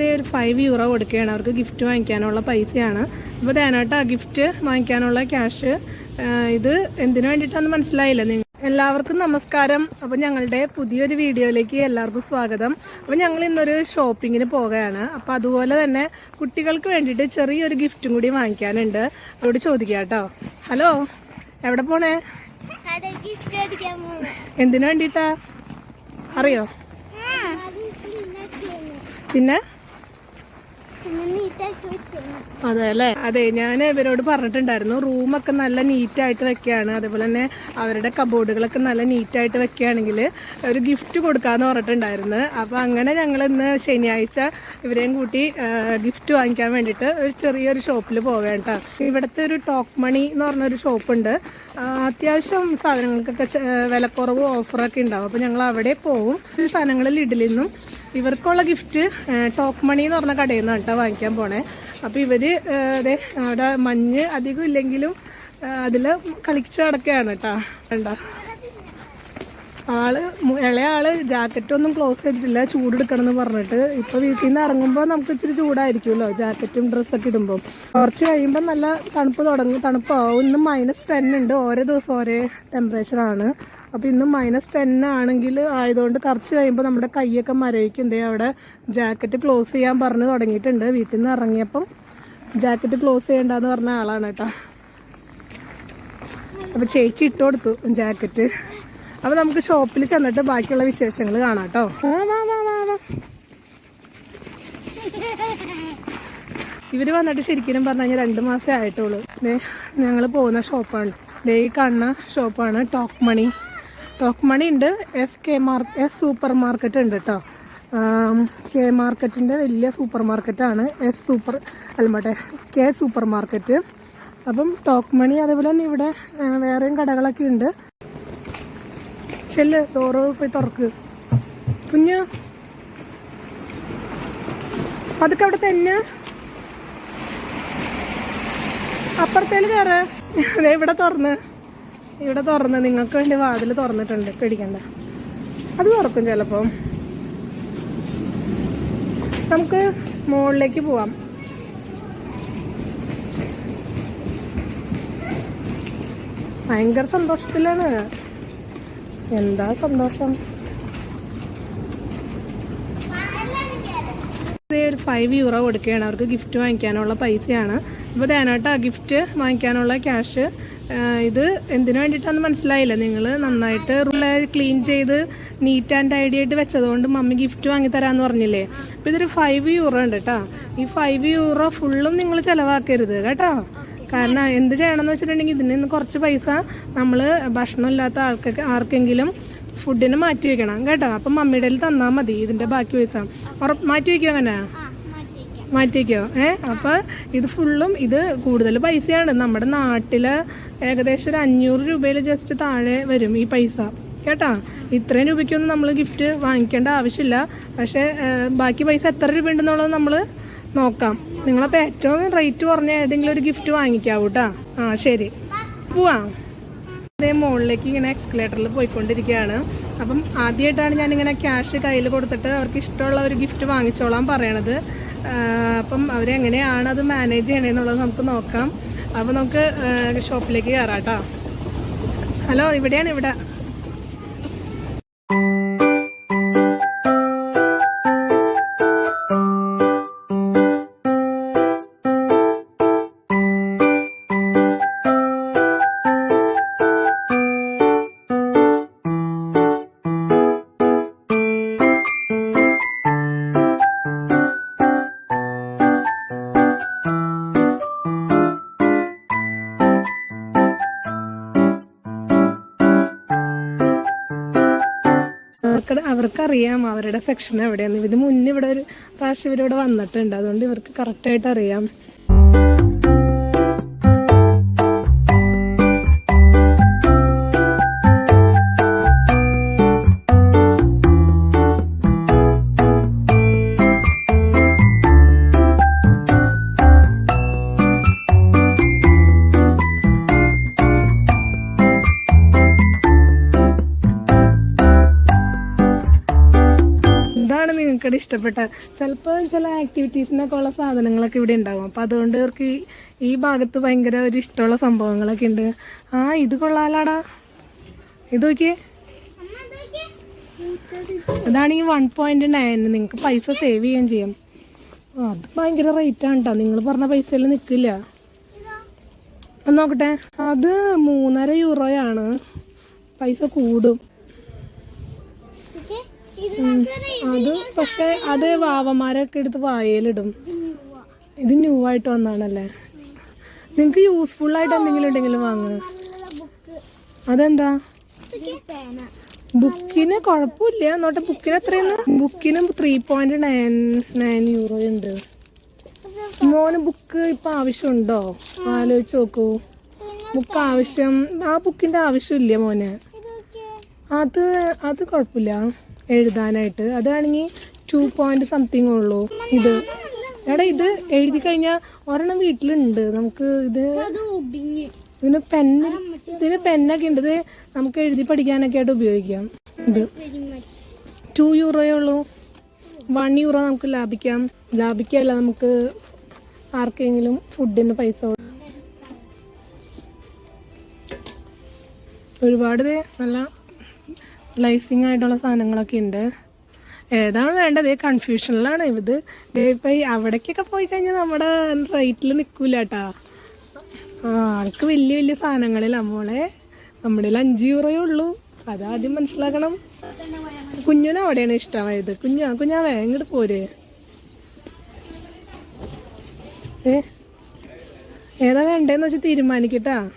ഒരു five euro കൊടുക്കുകയാണ്. അവർക്ക് ഗിഫ്റ്റ് വാങ്ങിക്കാനുള്ള പൈസയാണ്. അപ്പോൾ തേനാട്ട ഗിഫ്റ്റ് വാങ്ങിക്കാനുള്ള ക്യാഷ് ഇത് എന്തിനു വേണ്ടിയിട്ടാണെന്ന് മനസ്സിലായില്ല നിങ്ങൾ എല്ലാവർക്കും നമസ്കാരം. അപ്പോൾ ഞങ്ങളുടെ പുതിയൊരു വീഡിയോയിലേക്ക് എല്ലാവർക്കും സ്വാഗതം. അപ്പോൾ ഞങ്ങൾ ഇന്നൊരു ഷോപ്പിങ്ങിന് പോവുകയാണ്. അപ്പോൾ അതുപോലെ തന്നെ കുട്ടികൾക്ക് വേണ്ടിയിട്ട് ചെറിയൊരു ഗിഫ്റ്റും കൂടി വാങ്ങിക്കാനുണ്ട്. അവരോട് ചോദിക്കാം കേട്ടോ. ഹലോ എവിടെ പോണേ? എന്തിനു വേണ്ടിയിട്ടാ? അറിയോ? പിന്നെ? അതെ അല്ലേ? അതെ ഞാൻ ഇവരോട് പറഞ്ഞിട്ടുണ്ടായിരുന്നു റൂമൊക്കെ നല്ല നീറ്റായിട്ട് വെക്കുകയാണ്. അതേപോലെ തന്നെ അവരുടെ കബോർഡുകളൊക്കെ നല്ല നീറ്റായിട്ട് വെക്കുകയാണെങ്കിൽ ഒരു ഗിഫ്റ്റ് കൊടുക്കാന്ന് പറഞ്ഞിട്ടുണ്ടായിരുന്നു. അപ്പോൾ അങ്ങനെ ഞങ്ങൾ ഇന്ന് ശനിയാഴ്ച ഇവരെയും കൂട്ടി ഗിഫ്റ്റ് വാങ്ങിക്കാൻ വേണ്ടിയിട്ട് ഒരു ചെറിയൊരു ഷോപ്പിൽ പോവുകയാണ് കേട്ടോ. ഇവിടുത്തെ ഒരു ടോക്ക് മണി എന്ന് പറഞ്ഞൊരു ഷോപ്പുണ്ട്. അത്യാവശ്യം സാധനങ്ങൾക്കൊക്കെ വിലക്കുറവ് ഓഫറൊക്കെ ഉണ്ടാവും. അപ്പോൾ ഞങ്ങൾ അവിടെ പോവും. സാധനങ്ങളിൽ ലിഡിലിൽ ഇവർക്കുള്ള ഗിഫ്റ്റ് ടോക്ക് മണി എന്ന് പറഞ്ഞ കടയിൽ നിന്നാണ് കേട്ടോ വാങ്ങിക്കാൻ പോണേ. അപ്പോൾ ഇവർ അതെ അവിടെ മഞ്ഞ് അധികം ഇല്ലെങ്കിലും അതിൽ കളിച്ച് നടക്കുകയാണ് കേട്ടോ. കണ്ടോ? ആൾ ഇളയ ആൾ ജാക്കറ്റ് ഒന്നും ക്ലോസ് ചെയ്തിട്ടില്ല ചൂടെടുക്കണം എന്ന് പറഞ്ഞിട്ട്. ഇപ്പൊ വീട്ടിൽ നിന്ന് ഇറങ്ങുമ്പോൾ നമുക്ക് ഇച്ചിരി ചൂടായിരിക്കുമല്ലോ ജാക്കറ്റും ഡ്രസ്സൊക്കെ ഇടുമ്പോൾ കുറച്ച് കഴിയുമ്പോൾ നല്ല തണുപ്പ് തുടങ്ങും തണുപ്പാവും. ഇന്ന് മൈനസ് ടെൻ ഉണ്ട് ഓരോ ദിവസം ഓരോ ടെമ്പറേച്ചറാണ് അപ്പോൾ ഇന്ന് മൈനസ് ടെൻ ആണെങ്കിൽ ആയതുകൊണ്ട് കുറച്ച് കഴിയുമ്പോൾ നമ്മുടെ കൈയൊക്കെ മരവിക്കും. ദേ അവിടെ ജാക്കറ്റ് ക്ലോസ് ചെയ്യാൻ പറഞ്ഞ് തുടങ്ങിയിട്ടുണ്ട്. വീട്ടിൽ നിന്ന് ഇറങ്ങിയപ്പം ജാക്കറ്റ് ക്ലോസ് ചെയ്യണ്ടെന്ന് പറഞ്ഞ ആളാണ് കേട്ടോ. അപ്പോൾ ചേച്ചി ഇട്ട് കൊടുത്തു ജാക്കറ്റ് അപ്പോൾ നമുക്ക് ഷോപ്പിൽ ചെന്നിട്ട് ബാക്കിയുള്ള വിശേഷങ്ങൾ കാണാം കേട്ടോ. വാ വാ വാ ഇവർ വന്നിട്ട് ശരിക്കും പറഞ്ഞു കഴിഞ്ഞാൽ രണ്ട് മാസമേ ആയിട്ടുള്ളൂ. ഞങ്ങൾ പോകുന്ന ഷോപ്പാണ് ഡേ കാണുന്ന ഷോപ്പാണ് ടോക്ക് മണി ടോക്ക് മണി ഉണ്ട്. S K mark S supermarket ഉണ്ട് കേട്ടോ കെ മാർക്കറ്റിന്റെ വലിയ സൂപ്പർ മാർക്കറ്റാണ് എസ് സൂപ്പർ അല്ലമട്ടെ കെ സൂപ്പർ മാർക്കറ്റ് അപ്പം ടോക്മണി മണി അതേപോലെ തന്നെ ഇവിടെ വേറെയും കടകളൊക്കെ ഉണ്ട്. ചെല്ല് ഡോറ് പോയി തുറക്ക്. കുഞ്ഞ്. അതൊക്കെ അവിടെ തന്നെ. അപ്പുറത്തേൽ കയറ് ഇവിടെ തുറന്ന്. ഇവിടെ തുറന്ന് നിങ്ങൾക്ക് വേണ്ടി വാതിൽ തുറന്നിട്ടുണ്ട്. പേടിക്കണ്ട. അത് തുറക്കും ചിലപ്പം. നമുക്ക് മുകളിലേക്ക് പോവാം. ഭയങ്കര സന്തോഷത്തിലാണ്. എന്താ സന്തോഷം? ഒരു ഫൈവ് യൂറോ കൊടുക്കുകയാണ്. അവർക്ക് ഗിഫ്റ്റ് വാങ്ങിക്കാനുള്ള പൈസയാണ്. ഇപ്പോൾ ആ ഗിഫ്റ്റ് വാങ്ങിക്കാനുള്ള ക്യാഷ് ഇത് എന്തിനു വേണ്ടിയിട്ടാണെന്ന് മനസ്സിലായില്ല. നിങ്ങൾ നന്നായിട്ട് റൂൾ ക്ലീൻ ചെയ്ത് നീറ്റ് ആൻഡ് ഐഡി ആയിട്ട് വെച്ചതുകൊണ്ട് മമ്മി ഗിഫ്റ്റ് വാങ്ങി തരാമെന്ന് പറഞ്ഞില്ലേ. അപ്പോൾ ഇതൊരു ഫൈവ് യൂറോ ഉണ്ട് കേട്ടോ ഈ ഫൈവ് യൂറോ ഫുള്ളും നിങ്ങൾ ചിലവാക്കരുത് കേട്ടോ. കാരണം എന്ത് ചെയ്യണമെന്ന് വെച്ചിട്ടുണ്ടെങ്കിൽ ഇതിൽ നിന്ന് കുറച്ച് പൈസ നമ്മൾ ഭക്ഷണം ഇല്ലാത്ത ആൾക്കൊക്കെ ആർക്കെങ്കിലും ഫുഡിന് മാറ്റി വയ്ക്കണം കേട്ടോ. അപ്പം മമ്മിയുടെ തന്നാൽ മതി ഇതിന്റെ ബാക്കി പൈസ. മാറ്റി വയ്ക്കുക അങ്ങനെ? ആ മാറ്റിവെക്കാം മാറ്റി വെക്കോ ഏ അപ്പൊ ഇത് ഫുള്ളും ഇത് കൂടുതൽ പൈസയാണ്. നമ്മുടെ നാട്ടിൽ ഏകദേശം ഒരു അഞ്ഞൂറ് രൂപയിൽ ജസ്റ്റ് താഴെ വരും ഈ പൈസ. കേട്ടാ? ഇത്രയും രൂപയ്ക്കൊന്നും നമ്മൾ ഗിഫ്റ്റ് വാങ്ങിക്കേണ്ട ആവശ്യമില്ല. പക്ഷേ ബാക്കി പൈസ എത്ര രൂപ ഉണ്ടെന്നുള്ളത് നമ്മൾ നോക്കാം. നിങ്ങളപ്പോൾ ഏറ്റവും റേറ്റ് കുറഞ്ഞ ഏതെങ്കിലും ഒരു ഗിഫ്റ്റ് വാങ്ങിക്കാവൂ കേട്ടോ ആ ശരി. പോവാം. അതേ മുകളിലേക്ക് ഇങ്ങനെ എക്സ്കലേറ്ററിൽ പോയിക്കൊണ്ടിരിക്കുകയാണ് അപ്പം ആദ്യമായിട്ടാണ് ഞാനിങ്ങനെ ക്യാഷ് കയ്യിൽ കൊടുത്തിട്ട് അവർക്ക് ഇഷ്ടമുള്ള ഒരു ഗിഫ്റ്റ് വാങ്ങിച്ചോളാൻ പറയണത്. അപ്പം അവരെങ്ങനെയാണ് അത് മാനേജ് ചെയ്യണേന്നുള്ളത് നമുക്ക് നോക്കാം. അപ്പം നമുക്ക് ഷോപ്പിലേക്ക് കയറാം കേട്ടോ. ഹലോ ഇവിടെയാണ് ഇവിടെ. അവർക്ക് അവർക്കറിയാം അവരുടെ സെക്ഷൻ എവിടെയാണ് ഇതിന് മുന്നേ ഇവിടെ ഒരു പ്രാവശ്യം ഇവരിവിടെ വന്നിട്ടുണ്ട്. അതുകൊണ്ട് ഇവർക്ക് കറക്റ്റായിട്ട് അറിയാം. നിങ്ങൾക്കടെ ഇഷ്ടപ്പെട്ട ചിലപ്പോൾ ചില ആക്ടിവിറ്റീസിനൊക്കെ ഉള്ള സാധനങ്ങളൊക്കെ ഇവിടെ ഉണ്ടാകും അപ്പം അതുകൊണ്ട് ഇവർക്ക് ഈ- ഭാഗത്ത് ഭയങ്കര ഒരു ഇഷ്ടമുള്ള സംഭവങ്ങളൊക്കെ ഉണ്ട്. ആ ഇത് കൊള്ളാലാടാ. ഇത് നോക്കിയേ. അതാണ് ഈ വൺ പോയിന്റ് നയൻ നിങ്ങൾക്ക് പൈസ സേവ് ചെയ്യുകയും ചെയ്യാം. അത് ഭയങ്കര റേറ്റ് ആണ് കേട്ടോ നിങ്ങൾ പറഞ്ഞ പൈസയിൽ നിൽക്കില്ല നോക്കട്ടെ. അത് മൂന്നര യൂറോയാണ്. പൈസ കൂടും. അത് പക്ഷെ അത് വാവന്മാരൊക്കെ എടുത്ത് വായയിലിടും ഇത് ന്യൂ ആയിട്ട് വന്നാണല്ലേ? നിങ്ങൾക്ക് യൂസ്ഫുൾ ആയിട്ട് എന്തെങ്കിലും ഉണ്ടെങ്കിലും വാങ്ങ. അതെന്താ? ബുക്കിന് കുഴപ്പമില്ല. എന്നോട്ടെ ബുക്കിന് എത്രയെന്ന്? ബുക്കിന് three point nine nine euro ഉണ്ട്. മോന് ബുക്ക് ഇപ്പൊ ആവശ്യമുണ്ടോ? ആലോചിച്ച് നോക്കൂ. ബുക്ക് ആവശ്യം. ആ ബുക്കിന്റെ ആവശ്യമില്ല മോന്. അത് അത് കുഴപ്പമില്ല. എഴുതാനായിട്ട്. അതാണെങ്കിൽ ടു പോയിന്റ് സംതിങ് ഉള്ളൂ. ഇത്. എടാ ഇത് എഴുതി കഴിഞ്ഞാൽ ഒരെണ്ണം വീട്ടിലുണ്ട്. നമുക്ക് ഇത് ഇതിന് പെന്ന് ഇതിന് പെന്നൊക്കെ ഉണ്ട്. ഇത് നമുക്ക് എഴുതി പഠിക്കാനൊക്കെ ആയിട്ട് ഉപയോഗിക്കാം. ഇത്. ടു യൂറോയേ ഉള്ളൂ. വൺ യൂറോ നമുക്ക് ലാഭിക്കാം. ലാഭിക്കല്ല നമുക്ക് ആർക്കെങ്കിലും ഫുഡിന് പൈസ. ഒരുപാട് നല്ല ലൈസിങ് ആയിട്ടുള്ള സാധനങ്ങളൊക്കെ ഉണ്ട്. ഏതാണ് വേണ്ടത്? കൺഫ്യൂഷനിലാണ് ഇത്. ഇപ്പം അവിടേക്കൊക്കെ പോയി കഴിഞ്ഞാൽ നമ്മുടെ റേറ്റിൽ നിൽക്കൂല ആൾക്ക് വലിയ വലിയ സാധനങ്ങളില്ല മോളെ. നമ്മുടെ അഞ്ച് യൂറോയേ ഉള്ളൂ. അതാദ്യം മനസ്സിലാക്കണം. കുഞ്ഞിന് അവിടെയാണ് ഇഷ്ടമായത്. കുഞ്ഞു ആ കുഞ്ഞാ വേങ്ങട് പോര്. ഏ? ഏതാ വേണ്ടേന്ന് വെച്ച് തീരുമാനിക്കട്ടാ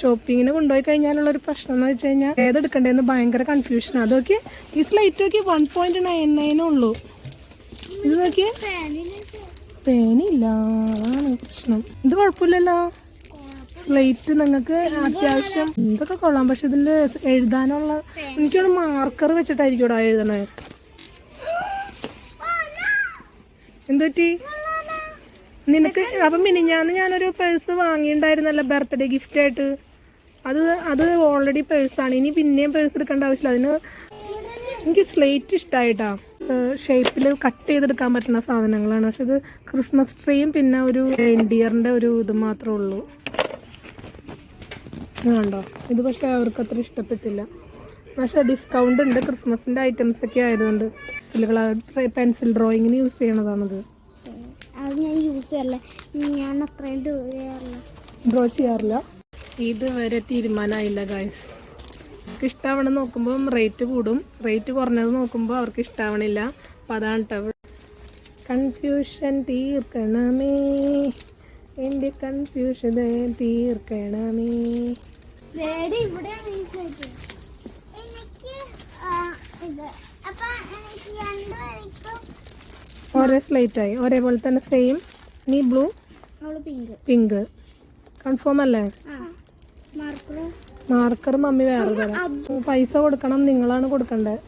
ഷോപ്പിങ്ങിന് കൊണ്ടുപോയി കഴിഞ്ഞാലുള്ള ഒരു പ്രശ്നം എന്ന് വെച്ച് കഴിഞ്ഞാൽ ഏതെടുക്കണ്ടേന്ന് ഭയങ്കര കൺഫ്യൂഷൻ അതൊക്കെ ഈ സ്ലൈറ്റ് നോക്കി വൺ പോയിന്റ് നയൻ നയൻ ഉള്ളൂ. ഇത് നോക്കിയേ പേനില്ല. അതാണ് പ്രശ്നം. ഇത് കുഴപ്പമില്ലല്ലോ? സ്ലേറ്റ് നിങ്ങൾക്ക് അത്യാവശ്യം ഇതൊക്കെ കൊള്ളാം പക്ഷെ ഇതിൽ എഴുതാനുള്ള എനിക്കൊരു മാർക്കർ വെച്ചിട്ടായിരിക്കും എഴുതണേ. എന്തുപറ്റി? നിനക്ക് അപ്പം മിനിഞ്ഞാന്ന് ഞാനൊരു പേഴ്സ് വാങ്ങിയിട്ടുണ്ടായിരുന്നല്ലോ ബർത്ത്ഡേ ഗിഫ്റ്റ് ആയിട്ട്. അത് അത് ഓൾറെഡി പേഴ്സാണ് ഇനി പിന്നെയും പേഴ്സ് എടുക്കേണ്ട ആവശ്യമില്ല. അതിന് എനിക്ക് സ്ലേറ്റ് ഇഷ്ടമായിട്ടാ ഷേപ്പിൽ കട്ട് ചെയ്തെടുക്കാൻ പറ്റുന്ന സാധനങ്ങളാണ്. പക്ഷെ ഇത് ക്രിസ്മസ് ട്രീയും പിന്നെ ഒരു ഇൻഡിയറിന്റെ ഒരു ഇത് മാത്രമേ ഉള്ളൂ. ഇത് കണ്ടോ? ഇത് പക്ഷെ അവർക്ക് അത്ര ഇഷ്ടപ്പെട്ടില്ല. പക്ഷെ ഡിസ്കൗണ്ട് ഉണ്ട്. ക്രിസ്മസിന്റെ ഐറ്റംസ് ഒക്കെ ആയതുകൊണ്ട് പെൻസിൽ ഡ്രോയിങ്ങിന് യൂസ് ചെയ്യണതാണത്. ഞാൻ അത്രയും ചെയ്യാറില്ല ഡ്രോ ചെയ്യാറില്ല. ഇതുവരെ തീരുമാനമായില്ല ഗായ്സ് അവർക്ക് ഇഷ്ടാവണം നോക്കുമ്പോൾ റേറ്റ് കൂടും. റേറ്റ് കുറഞ്ഞത് നോക്കുമ്പോൾ അവർക്ക് ഇഷ്ടാവണില്ല അപ്പം അതാണ് കേട്ടോ കൺഫ്യൂഷൻ തീർക്കണമേ. എന്റെ കൺഫ്യൂഷൻ തീർക്കണമേ. ഡാഡി ഒരേ സ്ലേറ്റ് ആയി. ഒരേപോലെ തന്നെ സെയിം നീ ബ്ലൂ? പിങ്ക്. കൺഫേം അല്ലേ? മാർക്കറും. മാർക്കർ മമ്മി വേറെ തരാം. പൈസ കൊടുക്കണം നിങ്ങളാണ് കൊടുക്കേണ്ടത്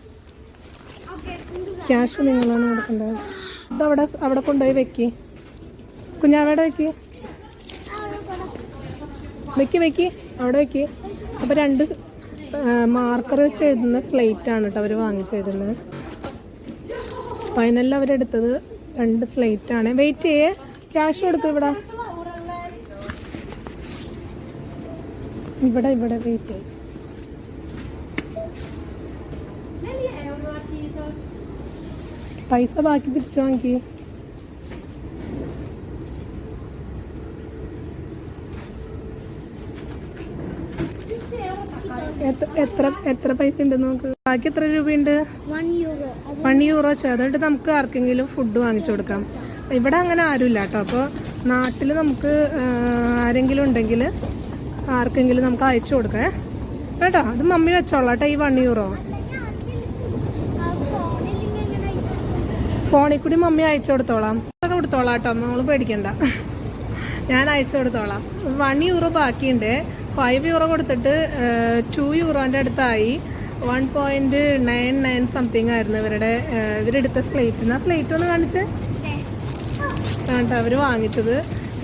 ക്യാഷ് നിങ്ങളാണ് കൊടുക്കേണ്ടത് ഇത് അവിടെ അവിടെ കൊണ്ടുപോയി വെക്കി. കുഞ്ഞാവയുടെ വെക്കി? വെക്കി വെക്കി. അവിടെ വെക്കി. അപ്പൊ രണ്ട് മാർക്കർ വെച്ച് എഴുതുന്ന സ്ലേറ്റ് ആണ് കേട്ടോ അവർ വാങ്ങിച്ചെഴുതുന്നത് ഫൈനലിൽ അവരെടുത്തത് രണ്ട് സ്ലേറ്റ് ആണ്. വെയിറ്റ് ചെയ്യേ. ക്യാഷ് കൊടുക്കും ഇവിടെ. ഇവിടെ ഇവിടെ വെയിറ്റ് ചെയ്യും പൈസ ബാക്കി തിരിച്ചു വാങ്ങി എത്ര- എത്ര പൈസ ഉണ്ട് നമുക്ക്? ബാക്കി എത്ര രൂപയുണ്ട്? വൺ യൂറോ അത് വൺ യൂറോ ചേർന്നിട്ട് നമുക്ക് ആർക്കെങ്കിലും ഫുഡ് വാങ്ങിച്ചു കൊടുക്കാം. ഇവിടെ അങ്ങനെ ആരുമില്ല കേട്ടോ. അപ്പോൾ നാട്ടിൽ നമുക്ക് ആരെങ്കിലും ഉണ്ടെങ്കിൽ ആർക്കെങ്കിലും നമുക്ക് അയച്ചു കൊടുക്കേ കേട്ടോ അത് മമ്മി വെച്ചോളാം കേട്ടോ ഈ വൺ യൂറോ ഫോണിൽ കൂടി മമ്മി അയച്ചു കൊടുത്തോളാം. അതൊക്കെ കൊടുത്തോളാം കേട്ടോ നമ്മൾ പേടിക്കണ്ട. ഞാൻ അയച്ചു കൊടുത്തോളാം. വൺ യൂറോ ബാക്കിയുണ്ട്. ഫൈവ് യൂറോ കൊടുത്തിട്ട് ടു യൂറോന്റെ അടുത്തായി. One point nine nine something ആയിരുന്നു ഇവരുടെ ഇവരെടുത്ത സ്ലേറ്റ് ആ സ്ലേറ്റ് ഒന്ന് കാണിച്ച്? കേട്ടോ അവർ വാങ്ങിച്ചത്.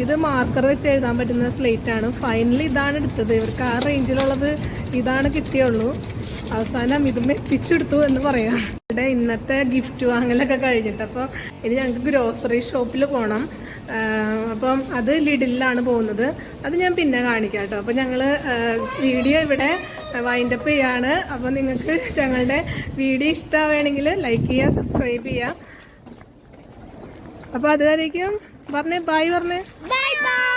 ഇത് മാർക്കർ വെച്ച് എഴുതാൻ പറ്റുന്ന സ്ലേറ്റ് ആണ്. ഫൈനലി ഇതാണ് എടുത്തത്. ഇവർക്ക് ആ റേഞ്ചിലുള്ളത് ഇതാണ് കിട്ടിയുള്ളൂ. അവസാനം ഇതും എത്തിച്ചെടുത്തു എന്ന് പറയാം. ഇവിടെ ഇന്നത്തെ ഗിഫ്റ്റ് വാങ്ങലൊക്കെ കഴിഞ്ഞിട്ട്. അപ്പോൾ ഇനി ഞങ്ങൾക്ക് ഗ്രോസറി ഷോപ്പിൽ പോകണം അപ്പം അത് ലിഡിലാണ് പോകുന്നത്. അത് ഞാൻ പിന്നെ കാണിക്കാം കേട്ടോ അപ്പം ഞങ്ങൾ വീഡിയോ ഇവിടെ വൈൻഡപ്പ് ചെയ്യാണ്. അപ്പം നിങ്ങൾക്ക് ഞങ്ങളുടെ വീഡിയോ ഇഷ്ടമാവുകയാണെങ്കിൽ ലൈക്ക് ചെയ്യുക സബ്സ്ക്രൈബ് ചെയ്യുക. അപ്പോൾ അത് കഴിക്കും പറഞ്ഞേ ബായ് പറഞ്ഞേ ബൈ ബൈ